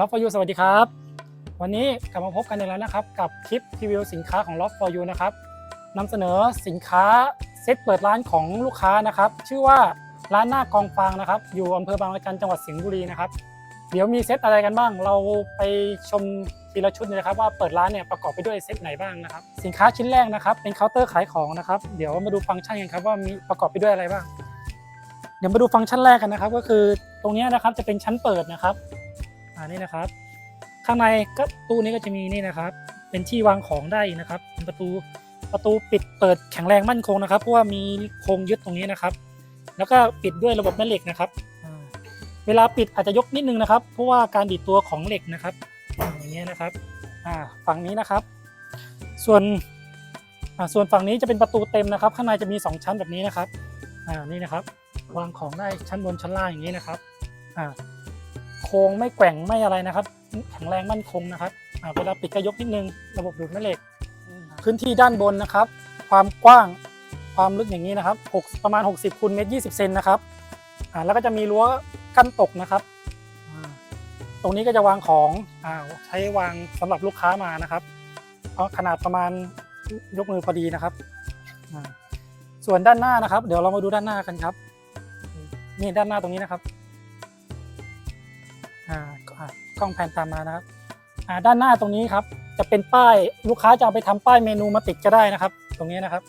ล็อ for you สวัสดีครับ วันนี้กลับมาพบกันอีกแล้วนะครับ กับคลิปรีวิวสินค้าของล็อ for you นะครับนำเสนอสินค้าเซตเปิดร้านของลูกค้านะครับ ชื่อว่าร้านหน้ากองฟางนะครับ อยู่อำเภอบางละจันจังหวัดสิงห์บุรีนะครับ เดี๋ยวมีเซตอะไรกันบ้าง เราไปชมทีละชุดเลยนะครับ ว่าเปิดร้านเนี่ยประกอบไปด้วยเซตไหนบ้างนะครับ สินค้าชิ้นแรกนะครับ เป็นเคาน์เตอร์ขายของนะครับ เดี๋ยวมาดูฟังก์ชันกันครับว่ามีประกอบไปด้วยอะไรบ้าง เดี๋ยวมาดูฟังก์ชันแรกกันนะครับ ก็คือตรงนี้นะครับจะเป็นชั้นเปิดนะครับานี่นะครับ ข้างในก็ตู้นี้ก็จะมีนี่นะครับ เป็นที่วางของได้นะครับเป็นประตูประตูปิดเปิดแข็งแรงมั่นคงนะครับ เพราะว่ามีโครงยึดตรงนี้นะครับ แล้วก็ปิดด้วยระบบแม่เหล็กนะครับเวลาปิดอาจจะยกนิดนึงนะครับ เพราะว่าการดีดตัวของเหล็กนะครับ อย่างเงี้ยนะครับฝั่งนี้นะครับ ส่วนส่วนฝั่งนี้จะเป็นประตูเต็มนะครับ ข้างในจะมีสองชั้นแบบนี้นะครับนี่นะครับ วางของได้ชั้นบนชั้นล่างอย่างนี้นะครับ โครงไม่แกว่งไม่อะไรนะครับ แข็งแรงมั่นคงนะครับอ่าเวลาปิดก็ยกนิดนึงระบบดูดแม่เหล็ก พื้นที่ด้านบนนะครับ ความกว้างความลึกอย่างนี้นะครับ6ประมาณ 60คูณเมตร20เซนนะครับอ่าแล้วก็จะมีรั้วกั้นตกนะครับอ่าตรงนี้ก็จะวางของอ่าใช้วางสำหรับลูกค้ามานะครับเอาขนาดประมาณยกมือพอดีนะครับอ่าส่วนด้านหน้านะครับ เดี๋ยวเรามาดูด้านหน้ากันครับ นี่ด้านหน้าตรงนี้นะครับ อ่าอ่ากล้องแผนตามมานะครับอ่าด้านหน้าตรงนี้ครับ จะเป็นป้ายลูกค้าจะเอาไปทำป้ายเมนูมาติดก็ได้นะครับ ตรงนี้นะครับ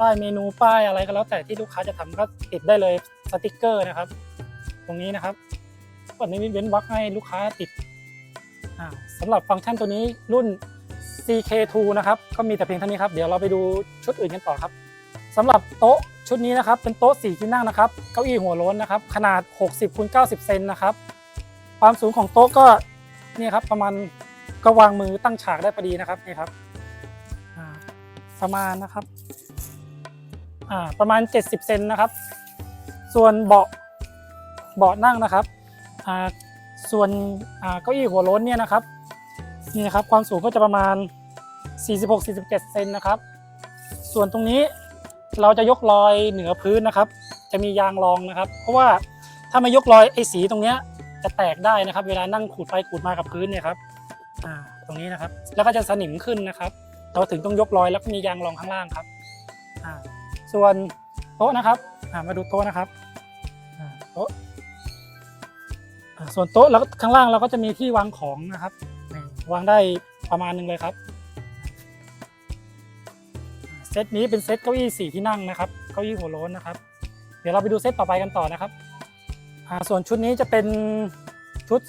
ป้ายเมนูป้ายอะไรก็แล้วแต่ที่ลูกค้าจะทำก็ติดได้เลยสติกเกอร์นะครับ ตรงนี้นะครับวันนี้เว้นวรรคให้ลูกค้าติดอ่าสำหรับฟังก์ชันตัวนี้รุ่น CK2 นะครับ ก็มีแต่เพียงเท่านี้ครับ เดี๋ยวเราไปดูชุดอื่นกันต่อครับสำหรับโต๊ะชุดนี้นะครับ เป็นโต๊ะ 4 ที่นั่งนะครับ เก้าอี้หัวโล้นนะครับ ขนาด 60คูณ90 เซนนะครับ ความสูงของโต๊ะก็เนี่ยครับประมาณก็วางมือตั้งฉากได้พอดีนะครับนี่ครับประมาณนะครับประมาณ 70 เซนนะครับ ส่วนเบาะเบาะนั่งนะครับส่วนเก้าอี้หัวโล้นเนี่ยนะครับนี่นะครับความสูงก็จะประมาณ 46-47 เซนนะครับ ส่วนตรงนี้เราจะยกลอยเหนือพื้นนะครับ จะมียางรองนะครับ เพราะว่าถ้าไม่ยกลอยไอ้สีตรงเนี้ย จะแตกได้นะครับ เวลานั่งขูดไปขูดมากับพื้นเนี่ยครับอ่าตรงนี้นะครับ แล้วก็จะสนิมขึ้นนะครับ เราถึงต้องยกรอยแล้วก็มียางรองข้างล่างครับอ่าส่วนโต๊ะนะครับอ่ามาดูโต๊ะนะครับอ่าโต๊ะอ่าส่วนโต๊ะแล้วข้างล่างเราก็จะมีที่วางของนะครับ วางได้ประมาณหนึงเลยครับเซตนี้เป็นเซตเก้าอี้สี่ที่นั่งนะครับ เก้าอี้หัวโล้นนะครับ เดี๋ยวเราไปดูเซตต่อไปกันต่อนะครับ ส่วนชุดนี้จะเป็นชุด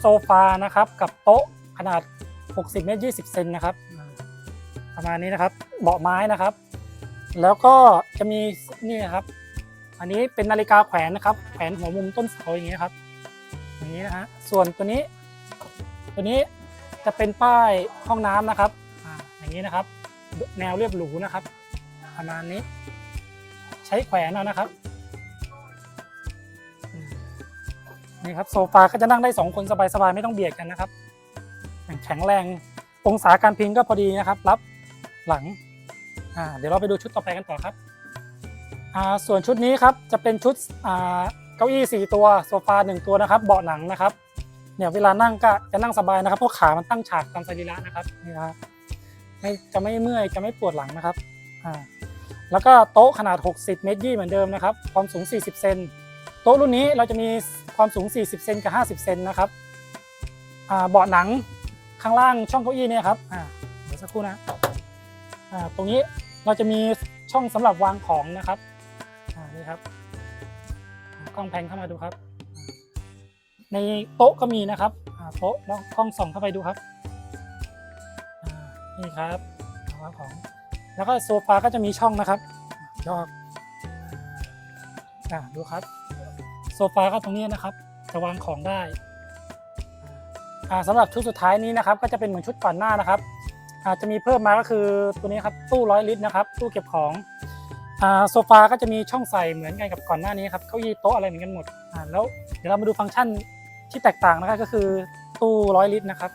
โซฟานะครับ กับโต๊ะขนาด 60 เมตร 20 เซนนะครับ ประมาณนี้นะครับ เบาะไม้นะครับ แล้วก็จะมีนี่ครับ อันนี้เป็นนาฬิกาแขวนนะครับ แขวนหัวมุมต้นเสาอย่างนี้ยครับ อย่างนี้นะฮะ ส่วนตัวนี้ ตัวนี้จะเป็นป้ายห้องน้ำนะครับอ่าอย่างนี้นะครับ แนวเรียบหรูนะครับ ประมาณนี้ ใช้แขวนเอานะครับ นี่ครับโซฟาก็จะนั่งได้ 2 คนสบายๆไม่ต้องเบียดกันนะครับแข็งแรงองศาการพิงก็พอดีนะครับ รับหลังเดี๋ยวเราไปดูชุดต่อไปกันต่อครับส่วนชุดนี้ครับจะเป็นชุดเก้าอี้4ตัวโซฟา1ตัวนะครับ เบาะหนังนะครับเนี่ยเวลานั่งก็จะนั่งสบายนะครับเพราะขามันตั้งฉากตามสรีระนะครับนี่นะครับไม่จะไม่เมื่อยจะไม่ปวดหลังนะครับอ่าแล้วก็โต๊ะขนาด 60 เมตรยี่เหมือนเดิมนะครับ ความสูง 40 เซน โต๊ะรุ่นนี้เราจะมีความสูง 40 เซนกับ 50 เซนนะครับอ่าเบาะหนังข้างล่างช่องเก้าอี้เนี่ยครับอ่าเดี๋ยวสักครู่นะอ่าตรงนี้เราจะมีช่องสำหรับวางของนะครับอ่านี่ครับกล้องแพนเข้ามาดูครับ ในโต๊ะก็มีนะครับอ่าโต๊ะลองกล้องส่องเข้าไปดูครับอ่านี่ครับวางของ แล้วก็โซฟาก็จะมีช่องนะครับยอก อ่าดูครับ โซฟาก็ตรงนี้นะครับ จะวางของได้อ่าสำหรับชุดสุดท้ายนี้นะครับ ก็จะเป็นเหมือนชุดก่อนหน้านะครับ อาจจะมีเพิ่มมาก็คือตัวนี้ครับตู้ร้อยลิตรนะครับ ตู้เก็บของอ่าโซฟาก็จะมีช่องใส่เหมือนกันกับก่อนหน้านี้ครับเก้าอี้โต๊ะอะไรเหมือนกันหมดอ่าแล้วเดี๋ยวเรามาดูฟังก์ชันที่แตกต่างนะครับก็คือตู้ร้อยลิตรนะครับ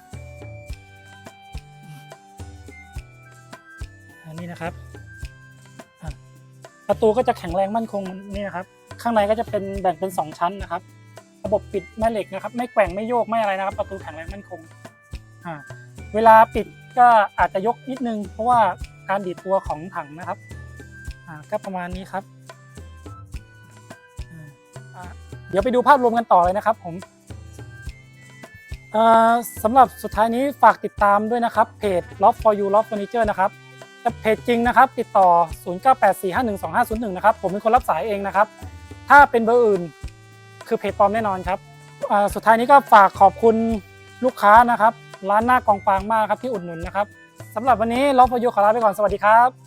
อันนี้นะครับประตูก็จะแข็งแรงมั่นคงนี่นะครับ ข้างในก็จะเป็นแบ่งเป็น 2 ชั้นนะครับ ระบบปิดแม่เหล็กนะครับ ไม่แกว่งไม่โยกไม่อะไรนะครับ ประตูแข็งแรงมั่นคงอ่าเวลาปิดก็อาจจะยกนิดนึง เพราะว่าการดีดตัวของถังนะครับอ่าก็ประมาณนี้ครับเดี๋ยวไปดูภาพรวมกันต่อเลยนะครับผมสำหรับสุดท้ายนี้ฝากติดตามด้วยนะครับ เพจ Loft for You Loft Furniture นะครับแต่เพจจริงนะครับ ติดต่อ 0984512501 นะครับ ผมเป็นคนรับสายเองนะครับ ถ้าเป็นเบอร์อื่น คือเพจปลอมแน่นอนครับสุดท้ายนี้ก็ฝากขอบคุณลูกค้านะครับ ร้านหน้ากองฟางมากครับที่อุดหนุนนะครับสำหรับวันนี้ล็อกพยูขอลาไปก่อนสวัสดีครับ